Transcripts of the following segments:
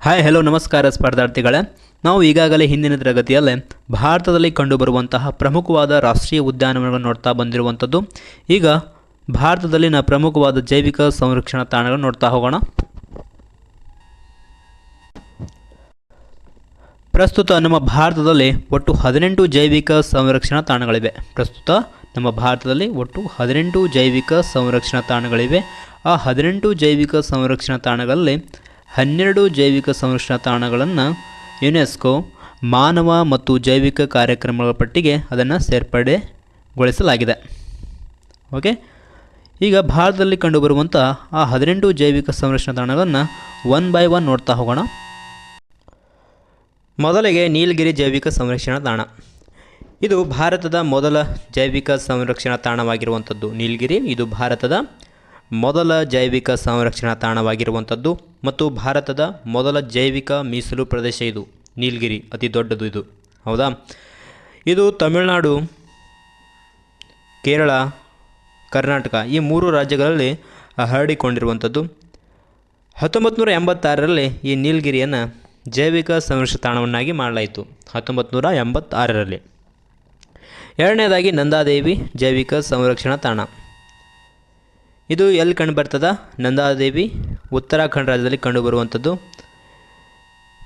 Hi hello ನಮಸ್ಕಾರ ಸ್ಪರ್ಧಾರ್ಥಿಗಳೇ. ನಾವು ಈಗಾಗಲೇ ಹಿಂದಿನ ತರಗತಿಯಲ್ಲೇ ಭಾರತದಲ್ಲಿ ಕಂಡುಬರುವಂತಹ ಪ್ರಮುಖವಾದ ರಾಷ್ಟ್ರೀಯ ಉದ್ಯಾನವನಗಳನ್ನು ನೋಡ್ತಾ ಬಂದಿರುವಂಥದ್ದು. ಈಗ ಭಾರತದಲ್ಲಿನ ಪ್ರಮುಖವಾದ ಜೈವಿಕ ಸಂರಕ್ಷಣಾ ತಾಣಗಳನ್ನು ನೋಡ್ತಾ ಹೋಗೋಣ. ಪ್ರಸ್ತುತ ನಮ್ಮ ಭಾರತದಲ್ಲಿ ಒಟ್ಟು ಹದಿನೆಂಟು ಜೈವಿಕ ಸಂರಕ್ಷಣಾ ತಾಣಗಳಿವೆ. ಪ್ರಸ್ತುತ ನಮ್ಮ ಭಾರತದಲ್ಲಿ ಒಟ್ಟು ಹದಿನೆಂಟು ಜೈವಿಕ ಸಂರಕ್ಷಣಾ ತಾಣಗಳಿವೆ. ಆ ಹದಿನೆಂಟು ಜೈವಿಕ ಸಂರಕ್ಷಣಾ ತಾಣಗಳಲ್ಲಿ ಹನ್ನೆರಡು ಜೈವಿಕ ಸಂರಕ್ಷಣಾ ತಾಣಗಳನ್ನು ಯುನೆಸ್ಕೋ ಮಾನವ ಮತ್ತು ಜೈವಿಕ ಕಾರ್ಯಕ್ರಮಗಳ ಪಟ್ಟಿಗೆ ಅದನ್ನು ಸೇರ್ಪಡೆಗೊಳಿಸಲಾಗಿದೆ. ಓಕೆ? ಈಗ ಭಾರತದಲ್ಲಿ ಕಂಡುಬರುವಂಥ ಆ ಹದಿನೆಂಟು ಜೈವಿಕ ಸಂರಕ್ಷಣಾ ತಾಣಗಳನ್ನು ಒನ್ ಬೈ ಒನ್ ನೋಡ್ತಾ ಹೋಗೋಣ. ಮೊದಲಿಗೆ ನೀಲಗಿರಿ ಜೈವಿಕ ಸಂರಕ್ಷಣಾ ತಾಣ. ಇದು ಭಾರತದ ಮೊದಲ ಜೈವಿಕ ಸಂರಕ್ಷಣಾ ತಾಣವಾಗಿರುವಂಥದ್ದು ನೀಲಗಿರಿ. ಇದು ಭಾರತದ ಮೊದಲ ಜೈವಿಕ ಸಂರಕ್ಷಣಾ ತಾಣವಾಗಿರುವಂಥದ್ದು ಮತ್ತು ಭಾರತದ ಮೊದಲ ಜೈವಿಕ ಮೀಸಲು ಪ್ರದೇಶ ಇದು. ನೀಲಗಿರಿ, ಅತಿ ದೊಡ್ಡದು ಇದು. ಹೌದಾ? ಇದು ತಮಿಳುನಾಡು, ಕೇರಳ, ಕರ್ನಾಟಕ ಈ ಮೂರು ರಾಜ್ಯಗಳಲ್ಲಿ ಹರಡಿಕೊಂಡಿರುವಂಥದ್ದು. ಹತ್ತೊಂಬತ್ತು ನೂರ ಎಂಬತ್ತಾರರಲ್ಲಿ ಈ ನೀಲಗಿರಿಯನ್ನು ಜೈವಿಕ ಸಂರಕ್ಷಣಾ ತಾಣವನ್ನಾಗಿ ಮಾಡಲಾಯಿತು. ಹತ್ತೊಂಬತ್ತು ನೂರ ಎಂಬತ್ತಾರರಲ್ಲಿ. ಎರಡನೇದಾಗಿ ನಂದಾದೇವಿ ಜೈವಿಕ ಸಂರಕ್ಷಣಾ ತಾಣ. ಇದು ಎಲ್ಲಿ ಕಂಡು ಬರ್ತದ? ನಂದಾದೇವಿ, ಉತ್ತರಾಖಂಡ್ ರಾಜ್ಯದಲ್ಲಿ ಕಂಡುಬರುವಂಥದ್ದು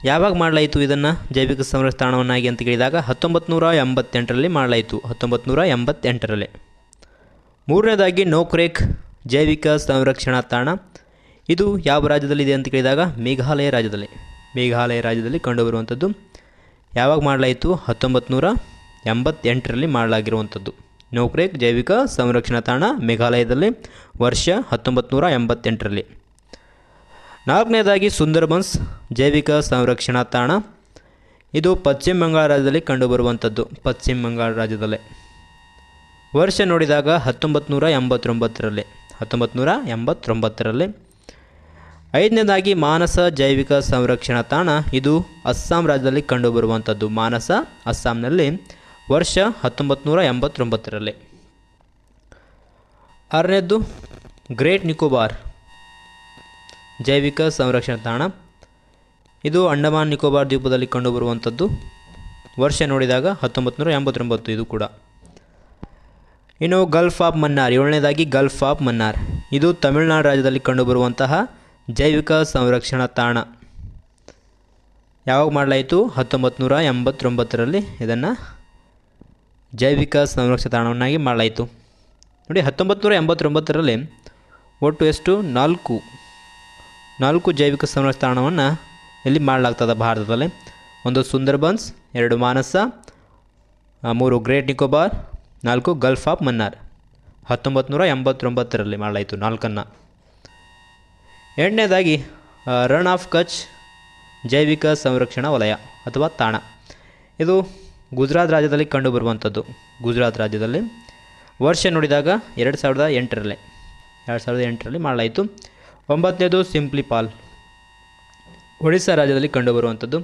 ಯಾವಾಗ ಮಾಡಲಾಯಿತು ಇದನ್ನು? ಜೈವಿಕ ಸಂರಕ್ಷ ತಾಣವನ್ನಾಗಿ ಅಂತ ಕೇಳಿದಾಗ ಹತ್ತೊಂಬತ್ತು ನೂರ ಎಂಬತ್ತೆಂಟರಲ್ಲಿ ಮಾಡಲಾಯಿತು. ಹತ್ತೊಂಬತ್ತು ನೂರ ಎಂಬತ್ತೆಂಟರಲ್ಲಿ. ಮೂರನೇದಾಗಿ ನೋಕ್ರೇಕ್ ಜೈವಿಕ ಸಂರಕ್ಷಣಾ ತಾಣ. ಇದು ಯಾವ ರಾಜ್ಯದಲ್ಲಿದೆ ಅಂತ ಕೇಳಿದಾಗ ಮೇಘಾಲಯ ರಾಜ್ಯದಲ್ಲಿ. ಮೇಘಾಲಯ ರಾಜ್ಯದಲ್ಲಿ ಕಂಡುಬರುವಂಥದ್ದು ಯಾವಾಗ ಮಾಡಲಾಯಿತು? ಹತ್ತೊಂಬತ್ತು ನೂರ ಎಂಬತ್ತೆಂಟರಲ್ಲಿ ಮಾಡಲಾಗಿರುವಂಥದ್ದು. ನೌಕ್ರೇಕ್ ಜೈವಿಕ ಸಂರಕ್ಷಣಾ ತಾಣ ಮೇಘಾಲಯದಲ್ಲಿ ವರ್ಷ ಹತ್ತೊಂಬತ್ತು ನೂರ ಎಂಬತ್ತೆಂಟರಲ್ಲಿ. ನಾಲ್ಕನೇದಾಗಿ ಸುಂದರ್ಬನ್ಸ್ ಜೈವಿಕ ಸಂರಕ್ಷಣಾ ತಾಣ. ಇದು ಪಶ್ಚಿಮ ಬಂಗಾಳ ರಾಜ್ಯದಲ್ಲಿ ಕಂಡುಬರುವಂಥದ್ದು, ಪಶ್ಚಿಮ ಬಂಗಾಳ ರಾಜ್ಯದಲ್ಲೇ. ವರ್ಷ ನೋಡಿದಾಗ ಹತ್ತೊಂಬತ್ತು ನೂರ ಎಂಬತ್ತೊಂಬತ್ತರಲ್ಲಿ ಹತ್ತೊಂಬತ್ತು ನೂರ ಎಂಬತ್ತೊಂಬತ್ತರಲ್ಲಿ. ಐದನೇದಾಗಿ ಮಾನಸ ಜೈವಿಕ ಸಂರಕ್ಷಣಾ ತಾಣ. ಇದು ಅಸ್ಸಾಂ ರಾಜ್ಯದಲ್ಲಿ ಕಂಡುಬರುವಂಥದ್ದು, ಮಾನಸ ಅಸ್ಸಾಂನಲ್ಲಿ. ವರ್ಷ ಹತ್ತೊಂಬತ್ತು ನೂರ ಎಂಬತ್ತೊಂಬತ್ತರಲ್ಲಿ. ಆರನೇದ್ದು, ಗ್ರೇಟ್ ನಿಕೋಬಾರ್. ಜೈವಿಕ ಸಂರಕ್ಷಣಾ ತಾಣ. ಇದು ಅಂಡಮಾನ್ ನಿಕೋಬಾರ್ ದ್ವೀಪದಲ್ಲಿ ಕಂಡುಬರುವಂಥದ್ದು. ವರ್ಷ ನೋಡಿದಾಗ ಹತ್ತೊಂಬತ್ತು ನೂರ ಎಂಬತ್ತೊಂಬತ್ತು ಇದು ಕೂಡ. ಇನ್ನು ಗಲ್ಫ್ ಆಫ್ ಮನ್ನಾರ್, ಏಳನೇದಾಗಿ ಗಲ್ಫ್ ಆಫ್ ಮನ್ನಾರ್. ಇದು ತಮಿಳುನಾಡು ರಾಜ್ಯದಲ್ಲಿ ಕಂಡುಬರುವಂತಹ ಜೈವಿಕ ಸಂರಕ್ಷಣಾ ತಾಣ. ಯಾವಾಗ ಮಾಡಲಾಯಿತು? ಹತ್ತೊಂಬತ್ತು ನೂರ ಎಂಬತ್ತೊಂಬತ್ತರಲ್ಲಿ ಇದನ್ನು ಜೈವಿಕ ಸಂರಕ್ಷಿತ ತಾಣವನ್ನಾಗಿ ಮಾಡಲಾಯಿತು. ನೋಡಿ ಹತ್ತೊಂಬತ್ತು ನೂರ ಎಂಬತ್ತೊಂಬತ್ತರಲ್ಲಿ ಒಟ್ಟು ಎಷ್ಟು? ನಾಲ್ಕು. ನಾಲ್ಕು ಜೈವಿಕ ಸಂರಕ್ಷಿತ ತಾಣವನ್ನು ಇಲ್ಲಿ ಮಾಡಲಾಗ್ತದೆ ಭಾರತದಲ್ಲಿ. ಒಂದು ಸುಂದರ್ಬನ್ಸ್ ಎರಡು ಮಾನಸ ಮೂರು ಗ್ರೇಟ್ ನಿಕೋಬಾರ್, ನಾಲ್ಕು ಗಲ್ಫ್ ಆಫ್ ಮನ್ನಾರ್. ಹತ್ತೊಂಬತ್ತು ನೂರ ಎಂಬತ್ತೊಂಬತ್ತರಲ್ಲಿ ಮಾಡಲಾಯಿತು ನಾಲ್ಕನ್ನು. ಎರಡನೇದಾಗಿ ರನ್ ಆಫ್ ಕಚ್ ಜೈವಿಕ ಸಂರಕ್ಷಣಾ ವಲಯ ಅಥವಾ ತಾಣ. ಇದು ಗುಜರಾತ್ ರಾಜ್ಯದಲ್ಲಿ ಕಂಡುಬರುವಂಥದ್ದು. ಗುಜರಾತ್ ರಾಜ್ಯದಲ್ಲಿ ವರ್ಷ ನೋಡಿದಾಗ ಎರಡು ಸಾವಿರದ ಎಂಟರಲ್ಲಿ. ಎರಡು ಸಾವಿರದ ಎಂಟರಲ್ಲಿ ಮಾಡಲಾಯಿತು. ಒಂಬತ್ತನೇದು ಸಿಂಪ್ಲಿಪಾಲ್. ಒಡಿಸ್ಸಾ ರಾಜ್ಯದಲ್ಲಿ ಕಂಡುಬರುವಂಥದ್ದು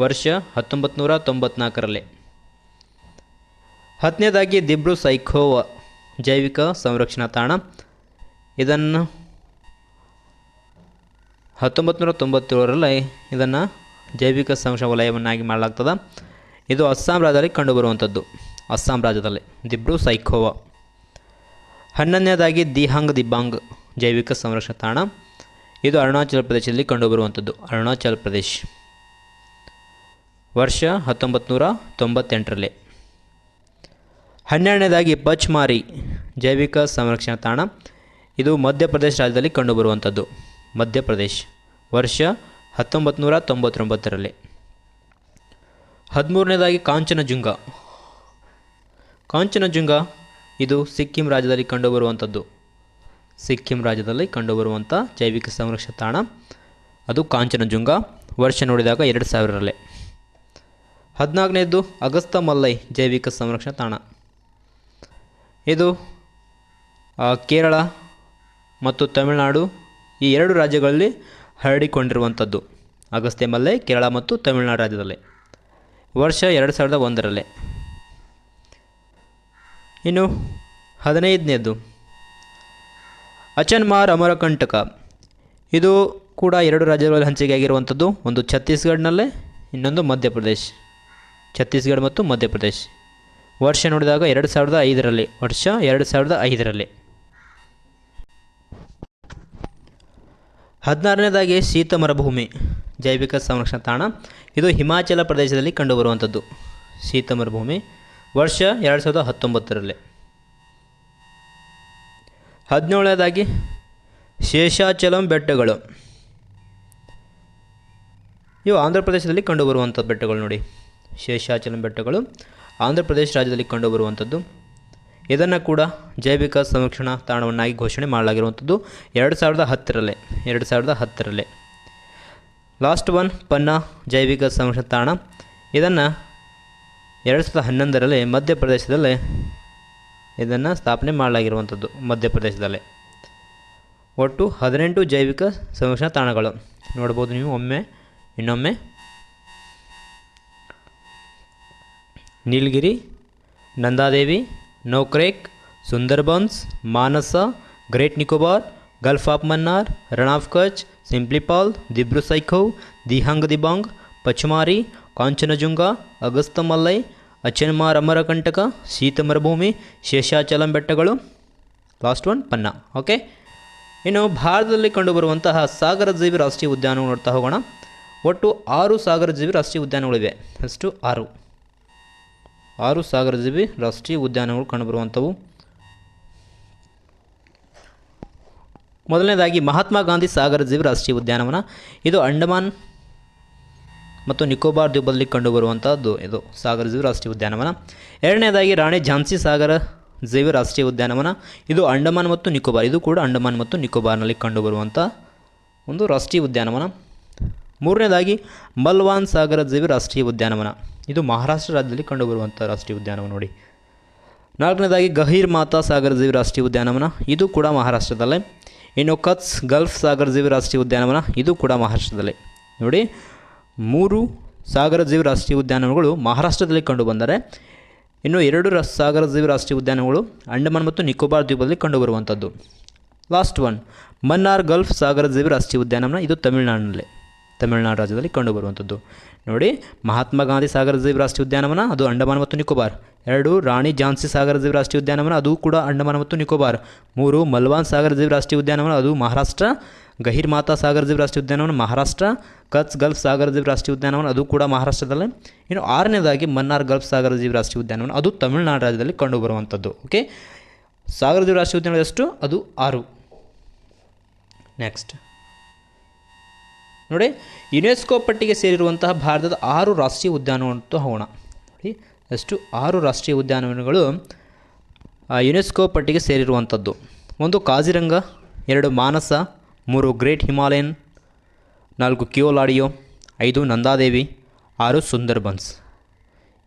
ವರ್ಷ ಹತ್ತೊಂಬತ್ತು ನೂರ ತೊಂಬತ್ನಾಲ್ಕರಲ್ಲಿ. ಹತ್ತನೇದಾಗಿ ದಿಬ್ರು ಸೈಖೋವ ಜೈವಿಕ ಸಂರಕ್ಷಣಾ ತಾಣ. ಇದನ್ನು ಹತ್ತೊಂಬತ್ತು ನೂರ ತೊಂಬತ್ತೇಳರಲ್ಲಿ ಇದನ್ನು ಜೈವಿಕ ಸಂರಕ್ಷಣಾ ವಲಯವನ್ನಾಗಿ ಮಾಡಲಾಗ್ತದೆ. ಇದು ಅಸ್ಸಾಂ ರಾಜ್ಯದಲ್ಲಿ ಕಂಡುಬರುವಂಥದ್ದು. ಅಸ್ಸಾಂ ರಾಜ್ಯದಲ್ಲಿ. ದಿಬ್ರು ಸೈಖೋವ. ಹನ್ನೊಂದನೇದಾಗಿ ದಿಹಾಂಗ್ ದಿಬಾಂಗ್, ಜೈವಿಕ ಸಂರಕ್ಷಣಾ ತಾಣ. ಇದು ಅರುಣಾಚಲ ಪ್ರದೇಶದಲ್ಲಿ ಕಂಡುಬರುವಂಥದ್ದು. ಅರುಣಾಚಲ ಪ್ರದೇಶ್. ವರ್ಷ ಹತ್ತೊಂಬತ್ತು ನೂರ ತೊಂಬತ್ತೆಂಟರಲ್ಲಿ. ಹನ್ನೆರಡನೇದಾಗಿ ಪಚ್ಮಾರಿ, ಜೈವಿಕ ಸಂರಕ್ಷಣಾ ತಾಣ. ಇದು ಮಧ್ಯಪ್ರದೇಶ ರಾಜ್ಯದಲ್ಲಿ ಕಂಡುಬರುವಂಥದ್ದು. ಮಧ್ಯಪ್ರದೇಶ. ವರ್ಷ ಹತ್ತೊಂಬತ್ತು ನೂರ ತೊಂಬತ್ತೊಂಬತ್ತರಲ್ಲಿ. ಹದಿಮೂರನೇದಾಗಿ ಕಾಂಚನಜುಂಗ. ಕಾಂಚನಜುಂಗ ಇದು ಸಿಕ್ಕಿಂ ರಾಜ್ಯದಲ್ಲಿ ಕಂಡುಬರುವಂಥದ್ದು. ಸಿಕ್ಕಿಂ ರಾಜ್ಯದಲ್ಲಿ ಕಂಡುಬರುವಂಥ ಜೈವಿಕ ಸಂರಕ್ಷಣಾ ತಾಣ. ಅದು ಕಾಂಚನಜುಂಗ. ವರ್ಷ ನೋಡಿದಾಗ ಎರಡು ಸಾವಿರರಲ್ಲೇ. ಹದಿನಾಲ್ಕನೇದು ಅಗಸ್ತ ಮಲ್ಲೈ ಜೈವಿಕ ಸಂರಕ್ಷಣಾ ತಾಣ. ಇದು ಕೇರಳ ಮತ್ತು ತಮಿಳುನಾಡು ಈ ಎರಡು ರಾಜ್ಯಗಳಲ್ಲಿ ಹರಡಿಕೊಂಡಿರುವಂಥದ್ದು. ಅಗಸ್ತ್ಯ ಮಲ್ಲೈ ಕೇರಳ ಮತ್ತು ತಮಿಳುನಾಡು ರಾಜ್ಯದಲ್ಲಿ. ವರ್ಷ ಎರಡು ಸಾವಿರದ ಒಂದರಲ್ಲೇ. ಇನ್ನು ಹದಿನೈದನೇದು ಅಚನ್ಮಾರ್ ಅಮರಕಂಟಕ ಇದು ಕೂಡ ಎರಡು ರಾಜ್ಯಗಳಲ್ಲಿ ಹಂಚಿಕೆ ಆಗಿರುವಂಥದ್ದು. ಒಂದು ಛತ್ತೀಸ್ಗಢನಲ್ಲೇ, ಇನ್ನೊಂದು ಮಧ್ಯಪ್ರದೇಶ್. ಛತ್ತೀಸ್ಗಢ ಮತ್ತು ಮಧ್ಯಪ್ರದೇಶ್. ವರ್ಷ ನೋಡಿದಾಗ ಎರಡು ಸಾವಿರದ ಐದರಲ್ಲಿ. ವರ್ಷ ಎರಡು ಸಾವಿರದ ಐದರಲ್ಲಿ. ಹದಿನಾರನೇದಾಗಿ ಶೀತ ಮರುಭೂಮಿ, ಜೈವಿಕ ಸಂರಕ್ಷಣಾ ತಾಣ. ಇದು ಹಿಮಾಚಲ ಪ್ರದೇಶದಲ್ಲಿ ಕಂಡುಬರುವಂಥದ್ದು. ಶೀತ ಮರುಭೂಮಿ, ವರ್ಷ ಎರಡು ಸಾವಿರದ ಹತ್ತೊಂಬತ್ತರಲ್ಲಿ. ಹದಿನೇಳನೇದಾಗಿ ಶೇಷಾಚಲಂ ಬೆಟ್ಟಗಳು. ಇವು ಆಂಧ್ರ ಪ್ರದೇಶದಲ್ಲಿ ಕಂಡುಬರುವಂಥ ಬೆಟ್ಟಗಳು ನೋಡಿ. ಶೇಷಾಚಲಂ ಬೆಟ್ಟಗಳು ಆಂಧ್ರ ಪ್ರದೇಶ ರಾಜ್ಯದಲ್ಲಿ ಕಂಡುಬರುವಂಥದ್ದು. ಇದನ್ನು ಕೂಡ ಜೈವಿಕ ಸಂರಕ್ಷಣಾ ತಾಣವನ್ನಾಗಿ ಘೋಷಣೆ ಮಾಡಲಾಗಿರುವಂಥದ್ದು ಎರಡು ಸಾವಿರದ ಹತ್ತರಲ್ಲೇ, ಎರಡು ಸಾವಿರದ ಹತ್ತರಲ್ಲೇ. ಲಾಸ್ಟ್ ಒನ್ ಪನ್ನಾ ಜೈವಿಕ ಸಂರಕ್ಷಣಾ ತಾಣ. ಇದನ್ನು ಎರಡು ಸಾವಿರದ ಹನ್ನೊಂದರಲ್ಲಿ ಮಧ್ಯಪ್ರದೇಶದಲ್ಲೇ ಇದನ್ನು ಸ್ಥಾಪನೆ ಮಾಡಲಾಗಿರುವಂಥದ್ದು ಮಧ್ಯಪ್ರದೇಶದಲ್ಲೇ. ಒಟ್ಟು ಹದಿನೆಂಟು ಜೈವಿಕ ಸಂರಕ್ಷಣಾ ತಾಣಗಳು. ನೋಡ್ಬೋದು ನೀವು ಒಮ್ಮೆ, ಇನ್ನೊಮ್ಮೆ. Nilgiri, Nanda Devi Nokrek, Sundarbans, Manas, great Nicobar, gulf of Mannar of Kachchh, Simlipal, Dibru Saikhowa, Dihang Dibang, Pachmarhi, Kanchenjunga, Agasthyamalai, Achanakmar Amarkantak ಶೀತ ಮರುಭೂಮಿ ಶೇಷಾಚಲಂ ಬೆಟ್ಟಗಳು ಲಾಸ್ಟ್ ಒನ್ ಪನ್ನಾ. ಓಕೆ ಇನ್ನು ಭಾರತದಲ್ಲಿ ಕಂಡುಬರುವಂತಹ ಸಾಗರ ಜೀವಿ ರಾಷ್ಟ್ರೀಯ ಉದ್ಯಾನಗಳು ನೋಡ್ತಾ ಹೋಗೋಣ. ಒಟ್ಟು ಆರು ಸಾಗರ ಜೀವಿ ರಾಷ್ಟ್ರೀಯ ಉದ್ಯಾನಗಳಿವೆ ಅಷ್ಟು ಆರು. ಆರು ಸಾಗರ ಜೀವಿ ರಾಷ್ಟ್ರೀಯ ಉದ್ಯಾನಗಳು ಕಂಡುಬರುವಂಥವು. ಮೊದಲನೇದಾಗಿ ಮಹಾತ್ಮ ಗಾಂಧಿ ಸಾಗರ ಜೀವಿ ರಾಷ್ಟ್ರೀಯ ಉದ್ಯಾನವನ. ಇದು ಅಂಡಮಾನ್ ಮತ್ತು ನಿಕೋಬಾರ್ ದ್ವೀಪದಲ್ಲಿ ಕಂಡುಬರುವಂಥದ್ದು ಇದು ಸಾಗರ ಜೀವಿ ರಾಷ್ಟ್ರೀಯ ಉದ್ಯಾನವನ. ಎರಡನೇದಾಗಿ ರಾಣಿ ಝಾನ್ಸಿ ಸಾಗರ ಜೀವಿ ರಾಷ್ಟ್ರೀಯ ಉದ್ಯಾನವನ. ಇದು ಅಂಡಮಾನ್ ಮತ್ತು ನಿಕೋಬಾರ್, ಇದು ಕೂಡ ಅಂಡಮಾನ್ ಮತ್ತು ನಿಕೋಬಾರ್ನಲ್ಲಿ ಕಂಡುಬರುವಂಥ ಒಂದು ರಾಷ್ಟ್ರೀಯ ಉದ್ಯಾನವನ. ಮೂರನೇದಾಗಿ ಮಲ್ವಾನ್ ಸಾಗರ ಜೀವಿ ರಾಷ್ಟ್ರೀಯ ಉದ್ಯಾನವನ. ಇದು ಮಹಾರಾಷ್ಟ್ರ ರಾಜ್ಯದಲ್ಲಿ ಕಂಡುಬರುವಂಥ ರಾಷ್ಟ್ರೀಯ ಉದ್ಯಾನವನ ನೋಡಿ. ನಾಲ್ಕನೇದಾಗಿ ಗಹೀರ್ ಮಾತಾ ಸಾಗರ ಜೀವಿ ರಾಷ್ಟ್ರೀಯ ಉದ್ಯಾನವನ, ಇದು ಕೂಡ ಮಹಾರಾಷ್ಟ್ರದಲ್ಲೇ. ಇನ್ನು ಕತ್ಸ್ ಗಲ್ಫ್ ಸಾಗರ ಜೀವಿ ರಾಷ್ಟ್ರೀಯ ಉದ್ಯಾನವನ, ಇದು ಕೂಡ ಮಹಾರಾಷ್ಟ್ರದಲ್ಲೇ. ನೋಡಿ, ಮೂರು ಸಾಗರ ಜೀವಿ ರಾಷ್ಟ್ರೀಯ ಉದ್ಯಾನವನಗಳು ಮಹಾರಾಷ್ಟ್ರದಲ್ಲಿ ಕಂಡುಬಂದರೆ, ಇನ್ನು ಎರಡು ರ ಸಾಗರ ಜೀವಿ ರಾಷ್ಟ್ರೀಯ ಉದ್ಯಾನಗಳು ಅಂಡಮಾನ್ ಮತ್ತು ನಿಕೋಬಾರ್ ದ್ವೀಪದಲ್ಲಿ ಕಂಡುಬರುವಂಥದ್ದು. ಲಾಸ್ಟ್ ಒನ್ ಮನ್ನಾರ್ ಗಲ್ಫ್ ಸಾಗರ ಜೀವಿ ರಾಷ್ಟ್ರೀಯ ಉದ್ಯಾನವನ, ಇದು ತಮಿಳುನಾಡಿನಲ್ಲೇ. ತಮಿಳುನಾಡು ರಾಜ್ಯದಲ್ಲಿ ಕಂಡುಬರುವಂಥದ್ದು. ನೋಡಿ, ಮಹಾತ್ಮ ಗಾಂಧಿ ಸಾಗರ ಜೀವ ರಾಷ್ಟ್ರೀಯ ಉದ್ಯಾನವನ, ಅದು ಅಂಡಮಾನ್ ಮತ್ತು ನಿಕೋಬಾರ್. ಎರಡು, ರಾಣಿ ಝಾನ್ಸಿ ಸಾಗರ ಜೀವ ರಾಷ್ಟ್ರೀಯ ಉದ್ಯಾನವನ, ಅದು ಕೂಡ ಅಂಡಮಾನ್ ಮತ್ತು ನಿಕೋಬಾರ್. ಮೂರು, ಮಲ್ವಾನ್ ಸಾಗರ ಜೀವ ರಾಷ್ಟ್ರೀಯ ಉದ್ಯಾನವನ, ಅದು ಮಹಾರಾಷ್ಟ್ರ. ಗಹಿರ್ ಮಾತಾ ಸಾಗರ ಜೀವ ರಾಷ್ಟ್ರೀಯ ಉದ್ಯಾನವನ, ಮಹಾರಾಷ್ಟ್ರ. ಕಚ್ ಗಲ್ಫ್ ಸಾಗರ ಜೀವ ರಾಷ್ಟ್ರೀಯ ಉದ್ಯಾನವನ, ಅದು ಕೂಡ ಮಹಾರಾಷ್ಟ್ರದಲ್ಲೇ. ಇನ್ನು ಆರನೇದಾಗಿ ಮನ್ನಾರ್ ಗಲ್ಫ್ ಸಾಗರ ಜೀವ ರಾಷ್ಟ್ರೀಯ ಉದ್ಯಾನವನ, ಅದು ತಮಿಳುನಾಡು ರಾಜ್ಯದಲ್ಲಿ ಕಂಡುಬರುವಂಥದ್ದು. ಓಕೆ? ಸಾಗರ ಜೀವ ರಾಷ್ಟ್ರೀಯ ಉದ್ಯಾನವನ ಎಷ್ಟು? ಅದು ಆರು. ನೆಕ್ಸ್ಟ್. ನೋಡಿ ಯುನೆಸ್ಕೋ ಪಟ್ಟಿಗೆ ಸೇರಿರುವಂತಹ ಭಾರತದ ಆರು ರಾಷ್ಟ್ರೀಯ ಉದ್ಯಾನವನ ಹೋಗೋಣ. ನೋಡಿ ಎಷ್ಟು ಆರು ರಾಷ್ಟ್ರೀಯ ಉದ್ಯಾನವನಗಳು ಯುನೆಸ್ಕೋ ಪಟ್ಟಿಗೆ ಸೇರಿರುವಂಥದ್ದು. ಒಂದು ಕಾಜಿರಂಗ, ಎರಡು ಮಾನಸ, ಮೂರು ಗ್ರೇಟ್ ಹಿಮಾಲಯನ್, ನಾಲ್ಕು ಕಿಯೋಲಾಡಿಯೋ ಐದು ನಂದಾದೇವಿ, ಆರು ಸುಂದರ್ಬನ್ಸ್.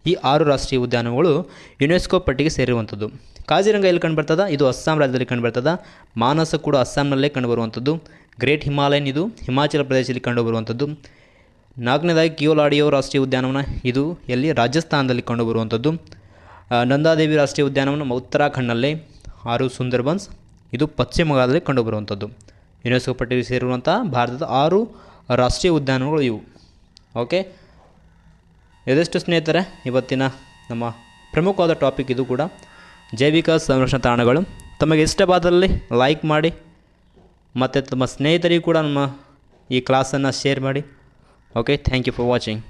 ಈ ಆರು ರಾಷ್ಟ್ರೀಯ ಉದ್ಯಾನಗಳು ಯುನೆಸ್ಕೋ ಪಟ್ಟಿಗೆ ಸೇರಿರುವಂಥದ್ದು. ಕಾಜಿರಂಗ ಎಲ್ಲಿ ಕಂಡುಬರ್ತದ? ಇದು ಅಸ್ಸಾಂ ರಾಜ್ಯದಲ್ಲಿ ಕಂಡುಬರ್ತದ. ಮಾನಸ ಕೂಡ ಅಸ್ಸಾಂನಲ್ಲೇ ಕಂಡುಬರುವಂಥದ್ದು. ಗ್ರೇಟ್ ಹಿಮಾಲಯನ್ ಇದು. ಹಿಮಾಚಲ ಪ್ರದೇಶದಲ್ಲಿ ಕಂಡುಬರುವಂಥದ್ದು. ನಾಲ್ಕನೇದಾಗಿ ಕಿಯೋಲಾಡಿಯೋ ರಾಷ್ಟ್ರೀಯ ಉದ್ಯಾನವನ ಇದು. ಎಲ್ಲಿ? ರಾಜಸ್ಥಾನದಲ್ಲಿ ಕಂಡುಬರುವಂಥದ್ದು. ನಂದಾದೇವಿ ರಾಷ್ಟ್ರೀಯ ಉದ್ಯಾನವನ ಉತ್ತರಾಖಂಡ್ನಲ್ಲೇ. ಆರು ಸುಂದರ್ಬನ್ಸ್. ಇದು ಪಶ್ಚಿಮ ಬಂಗಾಳದಲ್ಲಿ ಕಂಡುಬರುವಂಥದ್ದು. ಯುನೆಸ್ಕೋ ಪಟ್ಟಿಗೆ ಸೇರಿರುವಂಥ ಭಾರತದ ಆರು ರಾಷ್ಟ್ರೀಯ ಉದ್ಯಾನಗಳು ಇವು. ಓಕೆ? ಎದೆಷ್ಟು ಸ್ನೇಹಿತರೆ, ಇವತ್ತಿನ ನಮ್ಮ ಪ್ರಮುಖವಾದ ಟಾಪಿಕ್ ಇದು ಕೂಡ ಜೈವಿಕ ಸಂರಕ್ಷಣಾ ತಾಣಗಳು. ತಮಗೆ ಇಷ್ಟವಾದಲ್ಲಿ ಲೈಕ್ ಮಾಡಿ ಮತ್ತು ತಮ್ಮ ಸ್ನೇಹಿತರಿಗೂ ಕೂಡ ನಮ್ಮ ಈ ಕ್ಲಾಸನ್ನು ಶೇರ್ ಮಾಡಿ. Okay thank you for watching